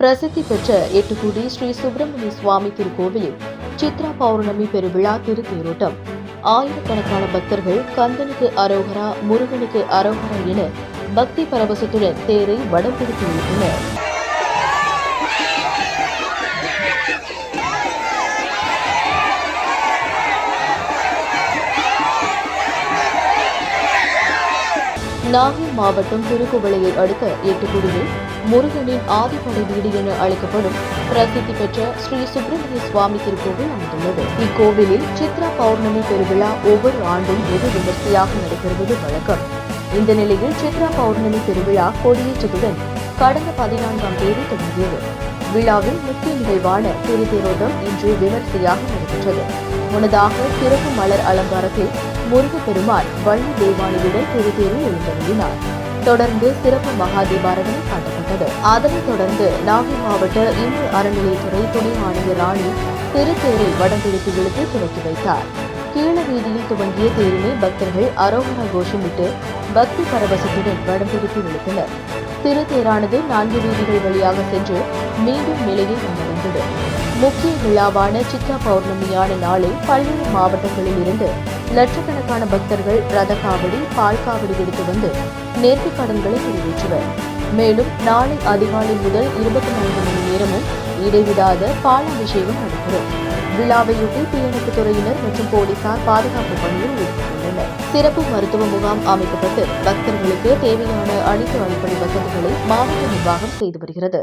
பிரசித்தி பெற்ற எட்டுக்குடி ஸ்ரீ சுப்பிரமணிய சுவாமி திருக்கோவிலில் சித்ரா பௌர்ணமி பெருவிழா திருத்தேரோட்டம். ஆயிரக்கணக்கான பக்தர்கள் கந்தனுக்கு அரோகரா முருகனுக்கு அரோகரா என பக்தி பரவசத்துடன் தேரை வடம் பிடித்து இழுத்தனர் நாகை மாவட்டம் திருக்குவளையை அடுத்த எட்டுக்குடியில் முருகனின் ஆதிப்படை வீடு என அழைக்கப்படும் பிரசித்தி பெற்ற ஸ்ரீ சுப்பிரமணிய சுவாமி திருக்கோவில் அமைந்துள்ளது. இக்கோவிலில் சித்ரா பௌர்ணமி பெருவிழா ஒவ்வொரு ஆண்டும் வெகு விமர்சையாக நடைபெறுவது வழக்கம். இந்த நிலையில் சித்ரா பௌர்ணமி பெருவிழா கொடியேற்றத்துடன் கடந்த பதினான்காம் தேதி தொடங்கியது. விழாவில் முக்கிய நிகழ்வான திருத்தேரோட்டம் இன்று விமர்சையாக நடைபெற்றது. முன்னதாக சிறப்பு மலர் அலங்காரத்தில் முருகப்பெருமான் வள்ளி தேவானியுடன் திருத்தேரில் எழுந்தருளினார். தொடர்ந்து சிறப்பு மகா தீபாரதனை காட்டப்பட்டது. அதனைத் தொடர்ந்து நாகை மாவட்ட இந்து அறநிலையத்துறை துணை ஆணையர் ராணி திருத்தேரை வடம்பிடித்து இழுத்து துவக்கி வைத்தார். கீழ வீதியில் துவங்கிய தேரினை பக்தர்கள் அரோகண கோஷமிட்டு பக்தி பரவசத்துடன் வடம்பிடித்து இழுத்தனர் திருத்தேரானது நான்கு வீதிகள் வழியாக சென்று மீண்டும் நிலையில் வந்தடைந்தது முக்கிய விழாவான சித்ரா பௌர்ணமியான நாளில் பல்வேறு மாவட்டங்களில் இருந்து லட்சக்கணக்கான பக்தர்கள் ரத காவடி பால் காவடி எடுத்து வந்து நேர்த்திக் கடன்களை நிறைவேற்றுவர். மேலும் நாளை அதிகாலை முதல் இருபத்தி நான்கு மணி நேரமும் இடைவிடாத பாலாபிஷேகம் நடைபெறும் விழாவையொட்டி தீயணைப்பு துறையினர் மற்றும் போலீசார் பாதுகாப்பு பணியில் ஈடுபட்டுள்ளனர். சிறப்பு மருத்துவ முகாம் அமைக்கப்பட்டு பக்தர்களுக்கு தேவையான அனைத்து அடிப்படை வசதிகளை மாவட்ட நிர்வாகம் செய்து வருகிறது.